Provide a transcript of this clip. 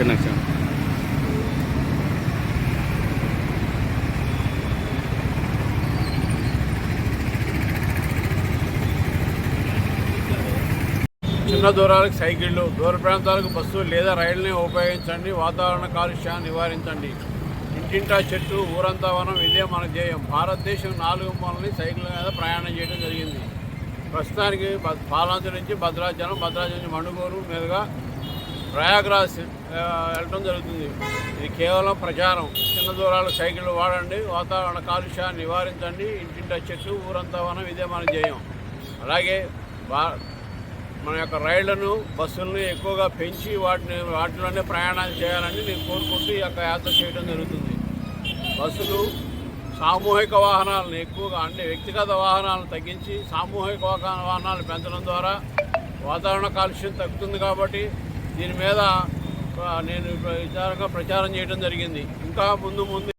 చిన్న చిన్న. చిన్న దూరాలకు సైకిళ్ళు దూర ప్రాంతాలకు బస్సు లేదా రైళ్ళని ఉపయోగించండి. వాతావరణ కాలుష్యాన్ని నివారించండి. ఇంటింటా చెట్టు ఊరంతా వనం ఇదే మన ధ్యేయం. భారతదేశం నాలుగు మూలని సైకిల్ మీద ప్రయాణం చేయడం జరిగింది. ప్రస్తుతానికి బ- నుంచి భద్రాచలం భద్రాచలం నుంచి మణుగూరు మీదుగా ప్రయాగ్రాజ్ వెళ్ళడం వెళ్ళటం జరుగుతుంది. ఇది కేవలం ప్రచారం. చిన్న దూరాలు సైకిళ్ళు వాడండి వాతావరణ కాలుష్యాన్ని నివారించండి ఇంటింటా చెట్టు ఊరంతా వనం ఇదే మన చేయం అలాగే బా మన యొక్క రైళ్ళను బస్సులను ఎక్కువగా పెంచి వాటిని వాటిలోనే ప్రయాణాలు చేయాలని నేను కోరుకుంటూ ఈ యొక్క యాత్ర చేయడం జరుగుతుంది. బస్సులు సామూహిక వాహనాలను ఎక్కువగా అంటే వ్యక్తిగత వాహనాలను తగ్గించి సామూహిక వాహన- వాహనాలు పెంచడం ద్వారా వాతావరణ కాలుష్యం తగ్గుతుంది కాబట్టి దీని మీద నేను ప్రచారంగా ప్రచారం చేయడం జరిగింది. ఇంకా ముందు ముందు